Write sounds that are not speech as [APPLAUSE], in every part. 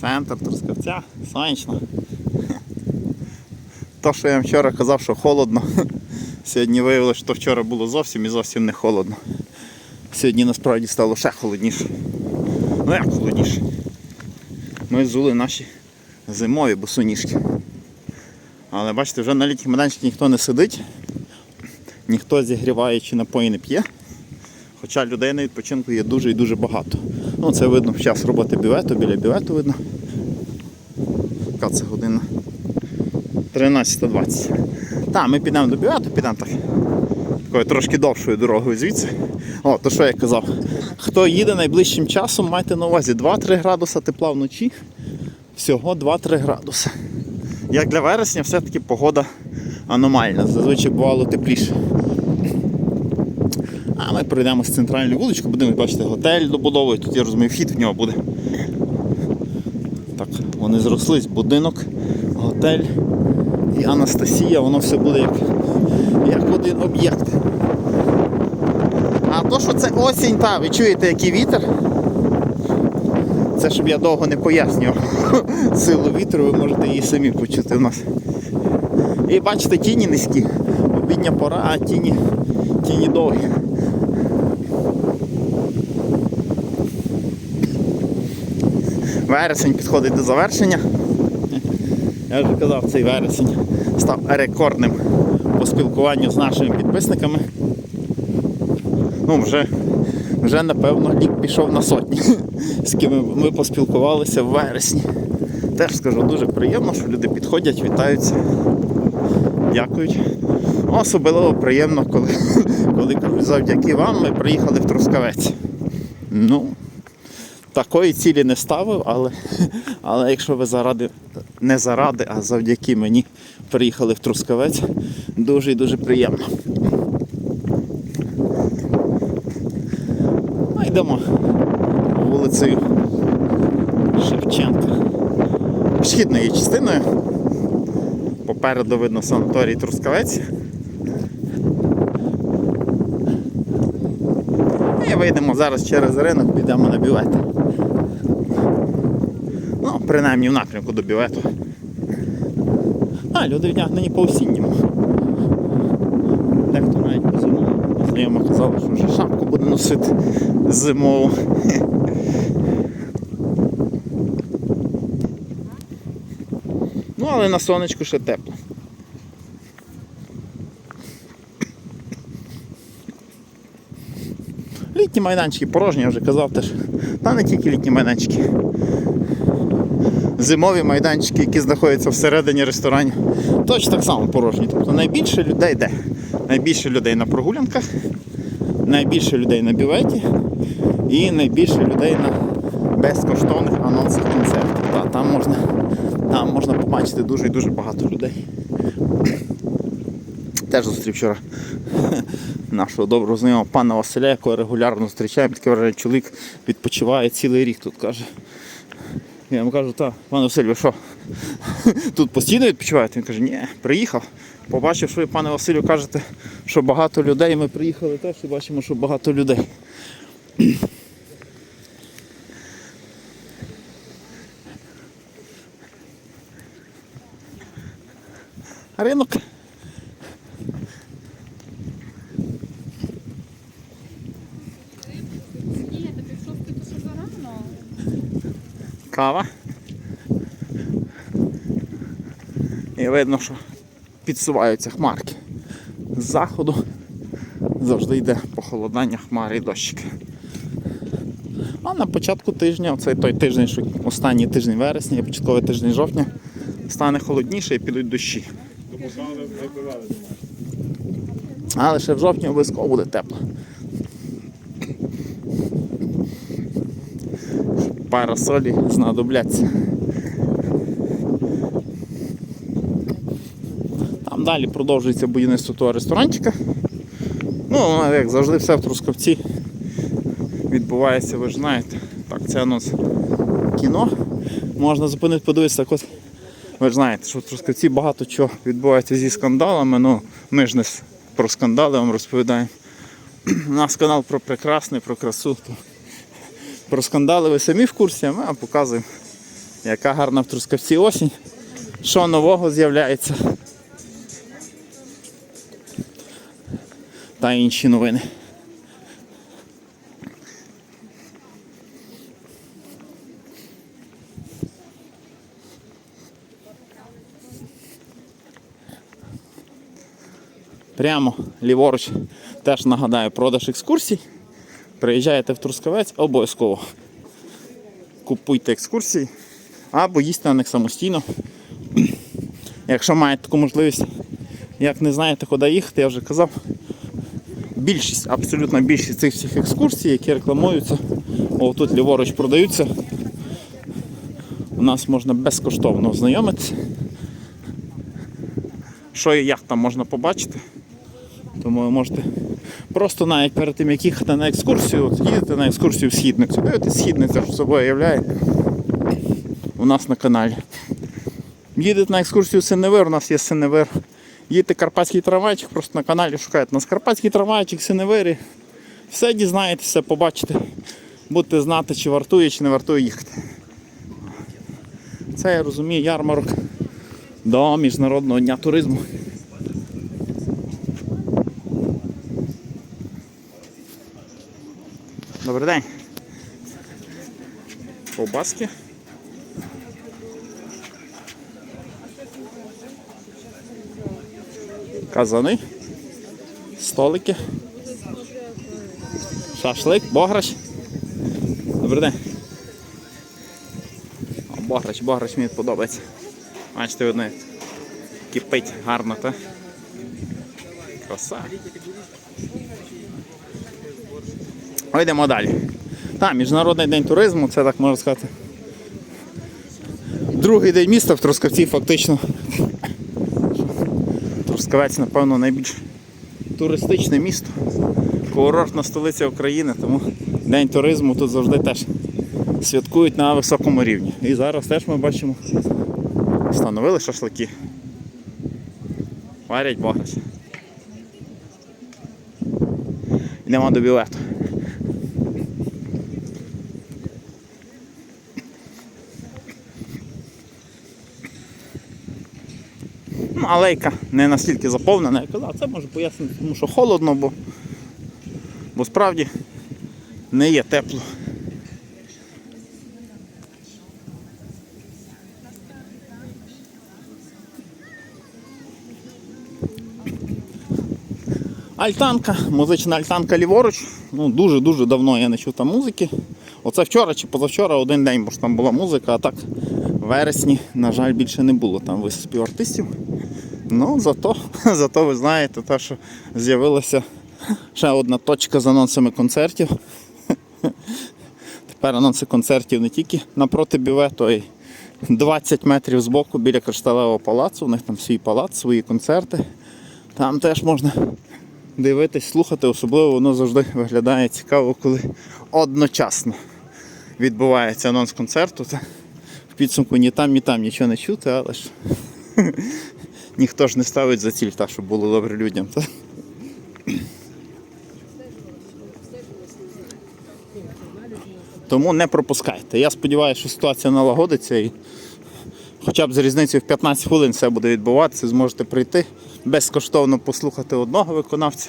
Центр Трускавця, сонячно. [LAUGHS] То, що я вам вчора казав, що холодно. [LAUGHS] Сьогодні виявилося, що вчора було зовсім і зовсім не холодно. Сьогодні насправді стало ще холодніше. Ну як холодніше? Ми зули наші зимові босоніжки. Але бачите, вже на літніх майданчиках ніхто не сидить, ніхто зігріваючи напої не п'є. Хоча людей на відпочинку є дуже і дуже багато. Ну, це видно в час роботи бювету, біля бювету видно. Яка це година? 13.20. Так, ми підемо до бювету, підемо так. Такою трошки довшою дорогою звідси. О, то що я казав. Хто їде найближчим часом, майте на увазі 2-3 градуса тепла вночі. Всього 2-3 градуси. Як для вересня, все-таки погода аномальна. Зазвичай бувало тепліше. Пройдемо з центральної вулички, будемо бачити готель добудовують. Тут я розумію, вхід в нього буде. Так, вони зрослись, будинок, готель і Анастасія, воно все буде як, як один об'єкт. А то, що це осінь, та, ви чуєте, який вітер? Це щоб я довго не пояснював [LAUGHS] силу вітру, ви можете її самі почути в нас. І бачите, тіні низькі. Обідня пора, а тіні, тіні довгі. Вересень підходить до завершення. Я вже казав, цей вересень став рекордним по спілкуванню з нашими підписниками. Ну, вже, вже напевно рік пішов на сотні, [LAUGHS] з ким ми поспілкувалися в вересні. Теж скажу, дуже приємно, що люди підходять, вітаються, дякують. Особливо приємно, коли, [LAUGHS] коли кажуть, завдяки вам ми приїхали в Трускавець. Ну, такої цілі не ставив, але, але якщо ви заради, не заради, а завдяки мені приїхали в Трускавець, дуже і дуже приємно. А йдемо вулицею Шевченка. Східною частиною. Попереду видно санаторій Трускавець. І вийдемо зараз через ринок, підемо на бювет. Принаймні в напрямку до бювету. А, люди вдягнені по осінньому. Дехто навіть по зимовому. Знайома казала, що вже шапку буде носити зимову. Ну, але на сонечку ще тепло. Літні майданчики порожні, я вже казав теж. Та не тільки літні майданчики. Зимові майданчики, які знаходяться всередині ресторанів, точно так само порожні. Тобто найбільше людей де? Найбільше людей на прогулянках, найбільше людей на бюветі і найбільше людей на безкоштовних анонсах концертів. Та, там, можна, там можна побачити дуже і дуже багато людей. Теж зустрів вчора [LAUGHS] нашого доброго знайомого пана Василя, якого регулярно зустрічаємо. Таке враження, чоловік відпочиває цілий рік тут каже. Я йому кажу, так, пане Василь, ви що? Тут постійно відпочиваєте? Він каже, ні, приїхав. Побачив, що ви, пане Василю, кажете, що багато людей. Ми приїхали теж і бачимо, що багато людей. Ринок. Ні, та півшовки то що зарано. Кава. І видно, що підсуваються хмарки. З заходу завжди йде похолодання хмари і дощики. А на початку тижня, оцей той тиждень, що останній тиждень вересня і початковий тиждень жовтня, стане холодніше і підуть дощі. Але ще в жовтні обов'язково буде тепло. Парасолі знадобляться. Там далі продовжується будівництво того ресторанчика. Ну, як завжди, все в Трускавці відбувається, ви ж знаєте. Так, це анонс кіно. Можна зупинити, подивитися, так от. Ви ж знаєте, що в Трускавці багато чого відбувається зі скандалами. Ну, ми ж не про скандали вам розповідаємо. [CLEARS THROAT] У нас канал про прекрасне, про красу. Про скандали ви самі в курсі, а ми вам показуємо Яка гарна в Трускавці осінь. Що нового з'являється? Та інші новини. Прямо ліворуч теж нагадаю продаж екскурсій. Приїжджаєте в Трускавець, обов'язково купуйте екскурсії або їсти на них самостійно. [CLEARS THROAT] Якщо маєте таку можливість, як не знаєте, куди їхати, я вже казав. Більшість, абсолютно більшість цих всіх екскурсій, які рекламуються, отут ліворуч продаються. У нас можна безкоштовно ознайомитися. Що і як там можна побачити. Тому ви можете просто навіть перед тим, як їхати на екскурсію, їдете на екскурсію в східницю. Дивитесь, східниця що собою являє у нас на каналі. Їдете на екскурсію в Синевир, у нас є Синевир. Їдете Карпатський трамвайчик, просто на каналі шукаєте нас Карпатський трамвайчик, Синевирі. Все дізнаєтеся, побачите. Будете знати, чи вартує, чи не вартує їхати. Це я розумію ярмарок до Міжнародного дня туризму. Добрий день. Ковбаски. Казани. Столики. Шашлик, бограч. Добрий день. О, бограч, мені подобається. Бачите, видно, кипить гарно, та? Краса. Ой, йдемо далі. Так, Міжнародний день туризму, це так можна сказати. Другий день міста в Трускавці фактично. Трускавець, напевно, найбільш туристичне місто. Курортна столиця України, тому День туризму тут завжди теж святкують на високому рівні. І зараз теж ми бачимо, встановили шашлики. Варять бограч. Йдемо до білету. Алейка не настільки заповнена, я казав, це може пояснити, тому що холодно, бо, бо справді не є тепло. Альтанка, музична альтанка ліворуч. Ну, дуже-дуже давно я не чув там музики. Оце вчора чи позавчора один день, бо ж там була музика, а так в вересні, на жаль, більше не було там виступів артистів. Ну, зато, [LAUGHS] зато ви знаєте, те, що з'явилася ще одна точка з анонсами концертів. [LAUGHS] Тепер анонси концертів не тільки напроти бювету, а й 20 метрів збоку біля кришталевого палацу. У них там свій палац, свої концерти. Там теж можна дивитись, слухати, особливо воно завжди виглядає цікаво, коли одночасно відбувається анонс концерту. В підсумку ні там, ні там нічого не чути, але ж [LAUGHS] ніхто ж не ставить за ціль, так, щоб було добре людям. Та? Тому не пропускайте. Я сподіваюся, що ситуація налагодиться і хоча б з різницею в 15 хвилин все буде відбуватися, зможете прийти безкоштовно послухати одного виконавця.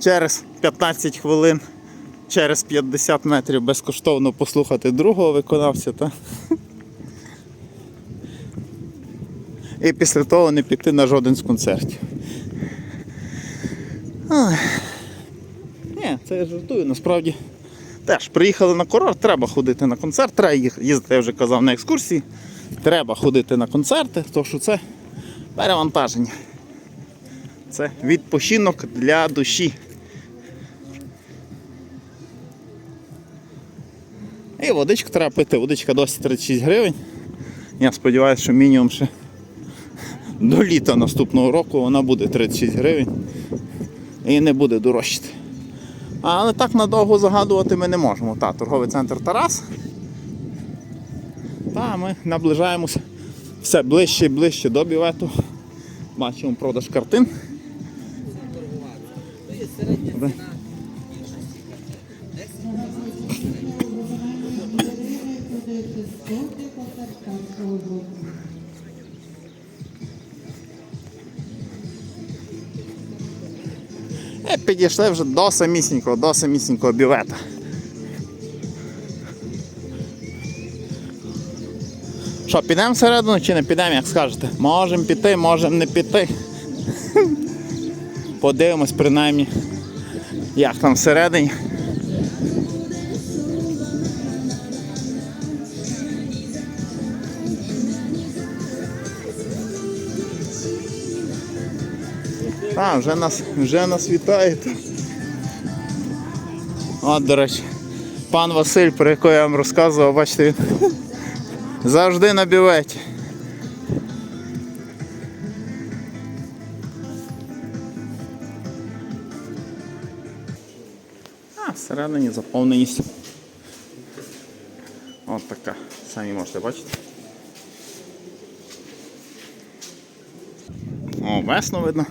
Через 15 хвилин, через 50 метрів безкоштовно послухати другого виконавця. Та? І після того не піти на жоден з концертів. Ой. Ні, це я жартую, насправді. Теж приїхали на курорт, треба ходити на концерт, треба їздити, я вже казав, на екскурсії. Треба ходити на концерти, тому що це перевантаження. Це відпочинок для душі. І водичку треба пити, водичка досі 36 гривень. Я сподіваюся, що мінімум ще до літа наступного року вона буде 36 гривень і не буде дорожчати. Але так надовго загадувати ми не можемо. Та, торговий центр Тарас. Та ми наближаємося все ближче і ближче до бівету. Бачимо продаж картин. Де? Підійшли вже до самісінького, до самісінького бювета. Що, підемо всередину чи не підемо, як скажете? Можемо піти, можемо не піти. Подивимось принаймні, як там всередині. Вже нас, вже нас вітають. От, до речі, пан Василь, про якого я вам розказував, бачите, він [LAUGHS] завжди на бюветі. А, всередині заповненість. От така. Самі можете бачити. О, весно видно.